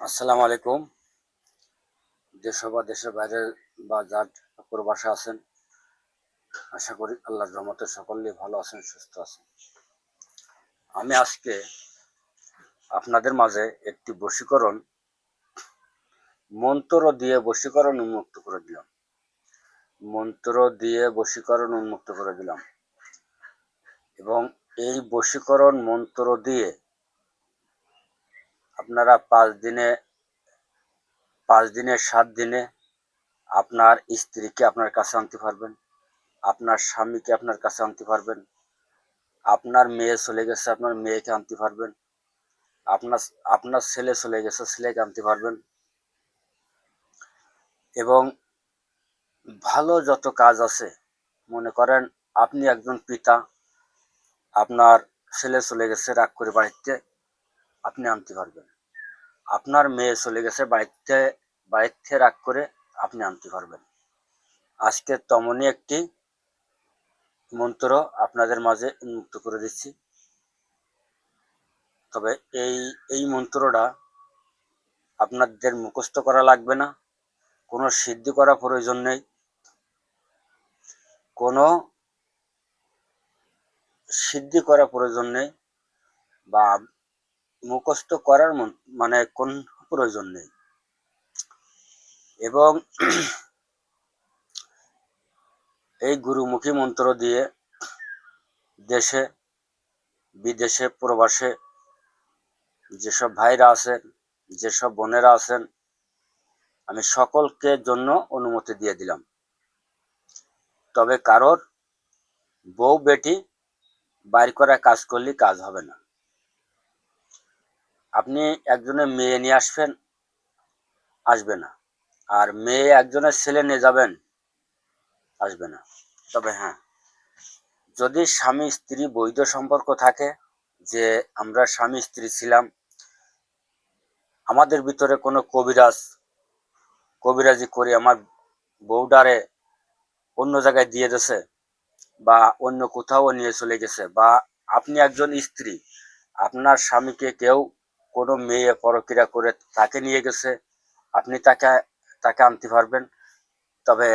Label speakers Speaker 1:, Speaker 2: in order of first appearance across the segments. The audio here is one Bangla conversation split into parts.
Speaker 1: আসসালামু আলাইকুম। দেশ বা দেশের বাইরে বা যার প্রবাসে আছেন, আশা করি আল্লাহর রহমতে সকলেই ভালো আছেন, সুস্থ আছেন। আমি আজকে আপনাদের মাঝে একটি বশীকরণ, মন্ত্র দিয়ে বশীকরণ উন্মুক্ত করে দিলাম। মন্ত্র দিয়ে বশীকরণ উন্মুক্ত করে দিলাম। এবং এই বশীকরণ মন্ত্র দিয়ে আপনারা পাঁচ দিনে পাঁচ দিনে, সাত দিনে আপনার স্ত্রীকে আপনার কাছে আনতে পারবেন, আপনার স্বামীকে আপনার কাছে আনতে পারবেন, আপনার মেয়ে চলে গেছে, আপনার মেয়েকে আনতে পারবেন, আপনার আপনার ছেলে চলে গেছে, ছেলেকে আনতে পারবেন। এবং ভালো যত কাজ আছে, মনে করেন আপনি একজন পিতা, আপনার ছেলে চলে গেছে রাগ করে বাড়িতে আপনি আনতে পারবেন। আপনার মেয়ে চলে গেছে, বাড়িতে বাড়িতে রাগ করে আপনি আনতে পারবেন। আজকে তেমনই একটি মন্ত্র আপনাদের মাঝে উন্মুক্ত করে দিচ্ছি। তবে এই এই মন্ত্রটা আপনাদের মুখস্থ করা লাগবে না। কোনো সিদ্ধি করা প্রয়োজন নেই। কোনো সিদ্ধি করা প্রয়োজন নেই বা মুখস্থ করার মানে কোন প্রয়োজন নেই। এবং এই গুরুমুখী মন্ত্র দিয়ে দেশে, বিদেশে, প্রবাসে যেসব ভাইরা আছেন, যেসব বোনেরা আছেন, আমি সকলকে জন্য অনুমতি দিয়ে দিলাম। তবে কারোর বউ, বেটি বাইর করা কাজ করলে কাজ হবে না। আপনি একজনের মেয়ে নিয়ে আসবেন, আসবে না। আর মেয়ে একজনের ছেলে নিয়ে যাবেন, আসবে না। তবে হ্যাঁ যদি স্বামী স্ত্রী বৈধ সম্পর্ক থাকে, যে আমরা স্বামী স্ত্রী ছিলাম, আমাদের ভিতরে কোনো কবিরাজ, কবিরাজি করে আমার বউডারে অন্য জায়গায় দিয়ে দিয়েছে বা অন্য কোথাও নিয়ে চলে গেছে, বা আপনি একজন স্ত্রী, আপনার স্বামীকে কেউ কোনো মেয়ে পরকিরা করে তাকে নিয়ে গেছে, আপনি তাকে তাকে আনতে পারবেন। তবে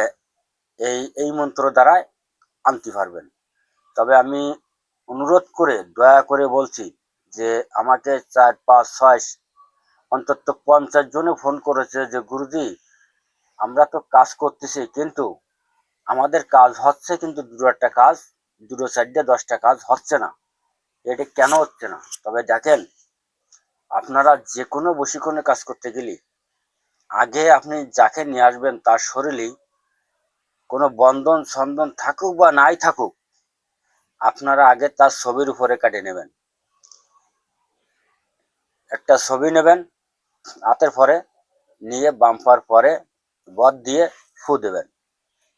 Speaker 1: এই এই মন্ত্র দ্বারাই আনতে পারবেন। তবে আমি অনুরোধ করে, দয়া করে বলছি যে আমাকে চার, পাঁচ, ছয়, অন্তত পঞ্চাশ জনে ফোন করেছে যে, গুরুজি, আমরা তো কাজ করতেছি, কিন্তু আমাদের কাজ হচ্ছে কিন্তু দুটো একটা কাজ, দুটো চারটে, দশটা কাজ হচ্ছে না। এটা কেন হচ্ছে না? তবে দেখেন আপনারা যে কোনো বশীকরণে কাজ করতে গেলে আগে আপনি যাকে নিয়ে আসবেন তার শরীরেই কোনো বন্ধন, সন্ধন থাকুক বা নাই থাকুক, আপনারা আগে তার ছবির উপরে কাটে নেবেন। একটা ছবি নেবেন, হাতের পরে নিয়ে বাম্পার পরে বদ দিয়ে ফু দেবেন।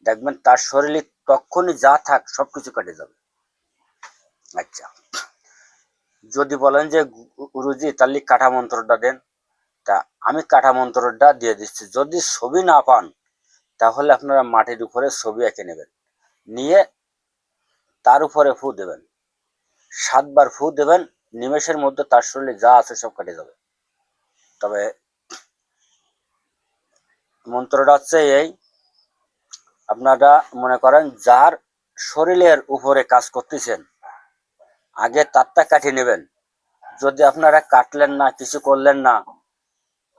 Speaker 1: দেখবেন তার শরীরে তখনই যা থাক সব কিছু কেটে যাবে। আচ্ছা। যদি বলেন যে গুরুজি, তাহলে কাঠা মন্ত্রটা দেন। তা আমি কাঠা মন্ত্রটা দিয়ে দিচ্ছি। যদি ছবি না পান, তাহলে আপনারা মাটির উপরে ছবি এঁকে নেবেন। নিয়ে তার উপরে ফু দেবেন। সাতবার ফু দেবেন, নিমেষের মধ্যে তার শরীরে যা আছে সব কেটে যাবে। তবে মন্ত্রটা হচ্ছে এই, আপনারা মনে করেন যার শরীরের উপরে কাজ করতেছেন আগে তারটা কাটিয়ে নেবেন। যদি আপনারা কাটলেন না, কিছু করলেন না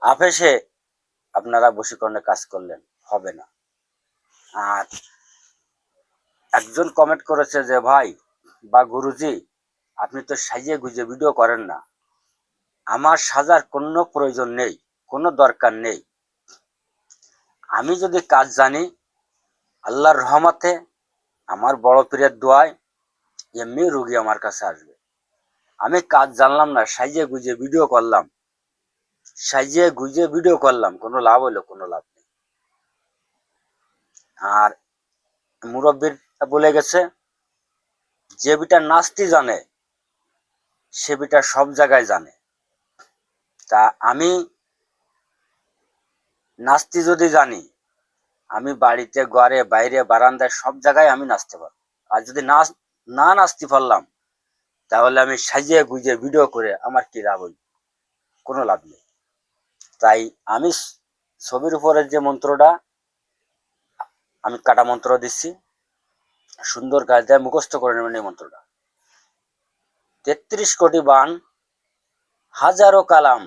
Speaker 1: আফেসে আপনারা বশীকরণে কাজ করলেন, হবে না। আর একজন কমেন্ট করেছে যে, ভাই বা গুরুজি, আপনি তো সাজিয়ে গুজে ভিডিও করেন না। আমার সাজার কোনো প্রয়োজন নেই, কোনো দরকার নেই। আমি যদি কাজ জানি, আল্লাহর রহমতে আমার বড় পীরের দোয়ায় এমনি রুগী আমার কাছে আসবে। আমি কাজ জানলাম না, সাজিয়ে গুজে ভিডিও করলাম। সাজিয়ে গুজে ভিডিও করলাম, কোনো লাভ হলো কোনো লাভ নেই। আর মুরব্বীর বলে গেছে, যে বিটা নাচতে জানে, সে বিটা সব জায়গায় জানে। তা আমি নাচতে যদি জানি, আমি বাড়িতে, ঘরে, বাইরে, বারান্দায় সব জায়গায় আমি নাচতে পারব। আর যদি নাচ না নাচতে পারলাম, তাহলে আমি সাজিয়ে গুজিয়ে ভিডিও করে আমার কি লাভ হইল? কোনো লাভ নেই। তাই আমি ছবির উপরে যে মন্ত্রটা, আমি কাটা মন্ত্র দিচ্ছি সুন্দর কায়দায় মুখস্থ করে নেবেন এই মন্ত্রটা। তেত্রিশ কোটি বান, হাজারো কালাম,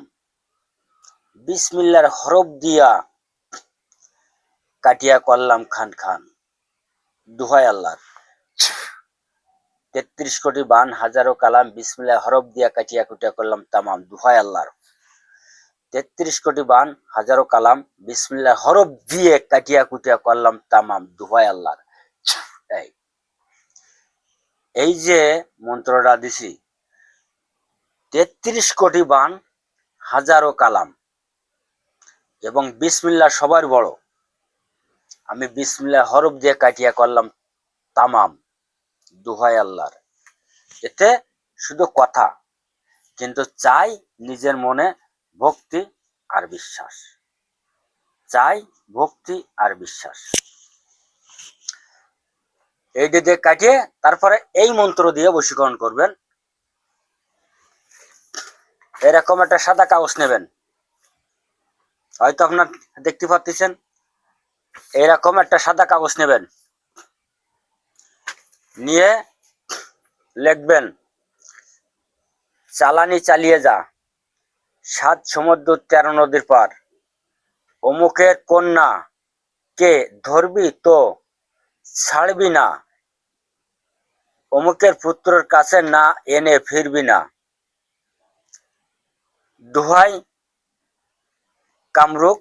Speaker 1: বিসমিল্লার হরফ দিয়া কাটিয়া করলাম খান খান। দুহাই আল্লাহর। তেত্রিশ কোটি বান হাজারো কালাম বিসমিল্লাহ হরফ দিয়া কাটিয়া কুটিয়া করলাম তামাম দুহাই আল্লাহর। তেত্রিশ কোটি বান হাজারো কালাম বিসমিল্লাহ হরফ দিয়ে কাটিয়া কুটিয়া করলাম তামাম দুহাই আল্লাহর। এই। যে মন্ত্রটা দিছি, তেত্রিশ কোটি বান হাজারো কালাম এবং বিসমিল্লা সবার বড়। আমি বিসমিল্লাহ হরফ দিয়ে কাটিয়া করলাম তামাম দুহাই আল্লাহর। এতে শুধু কথা, কিন্তু চাই নিজের মনে ভক্তি আর বিশ্বাস। চাই ভক্তি আর বিশ্বাস। এইটা দিয়ে কাটিয়ে তারপরে এই মন্ত্র দিয়ে বশীকরণ করবেন। এরকম একটা সাদা কাগজ নেবেন। হয়তো আপনার দেখতে পাচ্ছেন এরকম একটা সাদা কাগজ নেবেন। নিয়ে লিখবেন, চালানি চালিয়ে যা। সাত সমুদ্র, তেরো নদীর পার। অমুকের কন্যা, কে ধরবি তো ছাড়বি না। অমুকের পুত্রের কাছে না এনে ফিরবি না। দোহাই কামরুক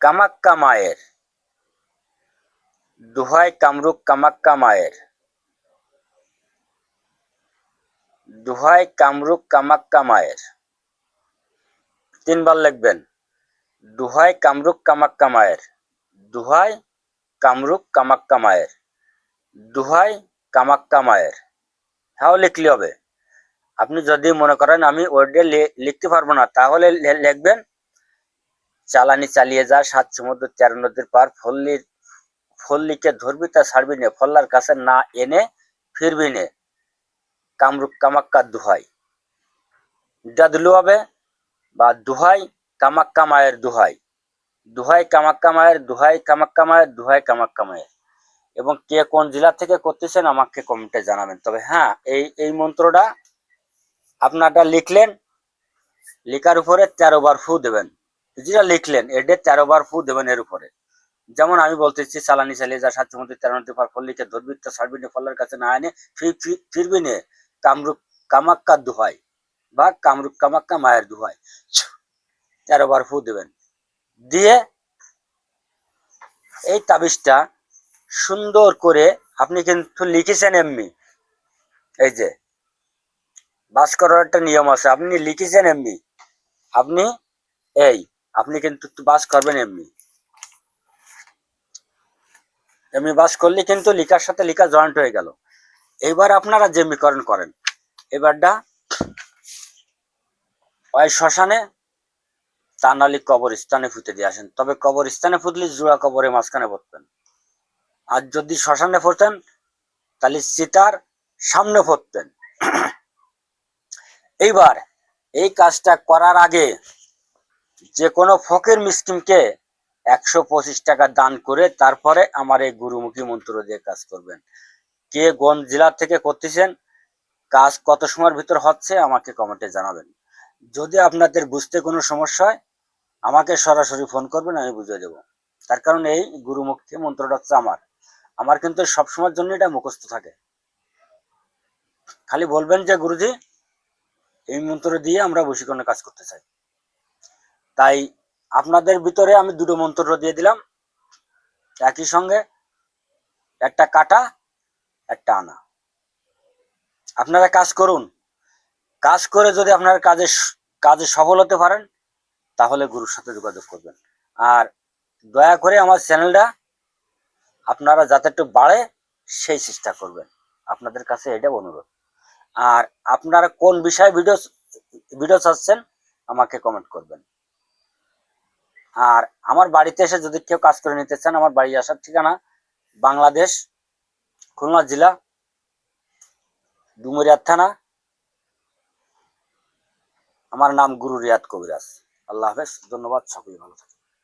Speaker 1: কামাক্কা মায়ের। দোহাই কামরুক কামাক্কা মায়ের। দোহাই কামরুক কামাক্কা মায়ের। তিনবার লিখবেন। দোহাই কামরুক কামাক্কা মায়ের। দোহাই কামরুক কামাক্কা মায়ের। দোহাই কামাক্কা মায়ের। হ্যাঁ লিখলে হবে। আপনি যদি মনে করেন আমি ওয়ার্ডে লিখতে পারব না, তাহলে লিখবেন, চালানি চালিয়ে যা, সাত সমুদ্র, তেরো নদীর পার ফল্লির ফল্লিকে ধরবি তা ছাড়বি নে, ফল্লার কাছে না এনে ফিরবি নে। কামরূপ কামাক্কা দুহাই। এটা দিলেও হবে বা দুহাই কামাক্কা মায়ের দুহাই। দুহাই কামাক্কা মায়ের, দুহাই কামাক্কা মায়ের, দুহাই কামাক্কা মায়ের। এবং কে কোন জেলা থেকে করতেছেন আমাকে কমেন্টে জানাবেন। তবে হ্যাঁ এই এই মন্ত্রটা আপনারটা লিখলেন, লেখার উপরে তেরো বার ফু দেবেন। যেটা লিখলেন এডে তেরো বার ফু দেবেন এর উপরে। যেমন আমি বলতেছি চালানি চালিয়ে যা সাত মধ্যে নদী পার ফল্লিকে ধরবি তো ছাড়বি ফলের কাছে না এনে ফিরবি নে? কামরূপ কামাক্কা দুহাই বা কামরূপ কামাক্কা মায়ের দুহাই। তেরো বার ফু দেবেন। দিয়ে এই তাবিজটা সুন্দর করে আপনি কিন্তু লিখেছেন এমনি। এই যে বাস করার একটা নিয়ম আছে, আপনি লিখেছেন এমনি। আপনি, এই, আপনি কিন্তু বাস করবেন এমনি। এমনি বাস করলে কিন্তু লিখার সাথে লিখা জয়েন্ট হয়ে গেল। এইবার আপনারা যেমনিকরণ করেন। এবারটা ওই শ্মশানে তা নাহলে কবরস্থানে ফুটে দিয়ে আসেন। তবে কবরস্থানে ফুটলে জোড়া কবরে মাঝখানে পড়তেন আর যদি শ্মশানে পড়তেন তাহলে চিতার সামনে পড়তেন এইবার এই কাজটা করার আগে যে কোনো ফকির মিসকিনকে একশো পঁচিশ টাকা দান করে তারপরে আমার এই গুরুমুখী মন্ত্র দিয়ে কাজ করবেন। কে কোন জেলা থেকে করতেছেন, কাজ কত সময়ের ভিতর হচ্ছে আমাকে কমেন্টে জানাবেন। যদি আপনাদের বুঝতে কোনো সমস্যা হয়, আমাকে সরাসরি ফোন করবেন, আমি বুঝিয়ে দেবো। তার কারণ এই গুরুমুখী মন্ত্রটা হচ্ছে আমার। আমার কিন্তু সবসময়ের জন্য এটা মুখস্থ থাকে। খালি বলবেন যে, গুরুজি, এই মন্ত্র দিয়ে আমরা বশীকরণের কাজ করতে চাই। তাই আপনাদের ভিতরে আমি দুটো মন্ত্র দিয়ে দিলাম। একই সঙ্গে একটা কাটা, একটা আনা। আপনারা কাজ করুন। কাজ করে যদি আপনার কাজে কাজে সফল হতে পারেন, তাহলে গুরুর সাথে যোগাযোগ করবেন। আর দয়া করে আমার চ্যানেলটা আপনারা যাতে একটু বাড়ে, সেই চেষ্টা করবেন। আপনাদের কাছে এটা অনুরোধ। আর আপনারা কোন বিষয়ে ভিডিও ভিডিও চাচ্ছেন আমাকে কমেন্ট করবেন। আর আমার বাড়িতে এসে যদি কেউ কাজ করে নিতে চান, আমার বাড়ি আসার ঠিকানা বাংলাদেশ, খুলনা জেলা, ডুমুরিয়ার থানা। আমার নাম গুরু রিয়াদ কবিরাজ। আল্লাহ হাফেজ, ধন্যবাদ, সকলে ভালো থাকবেন।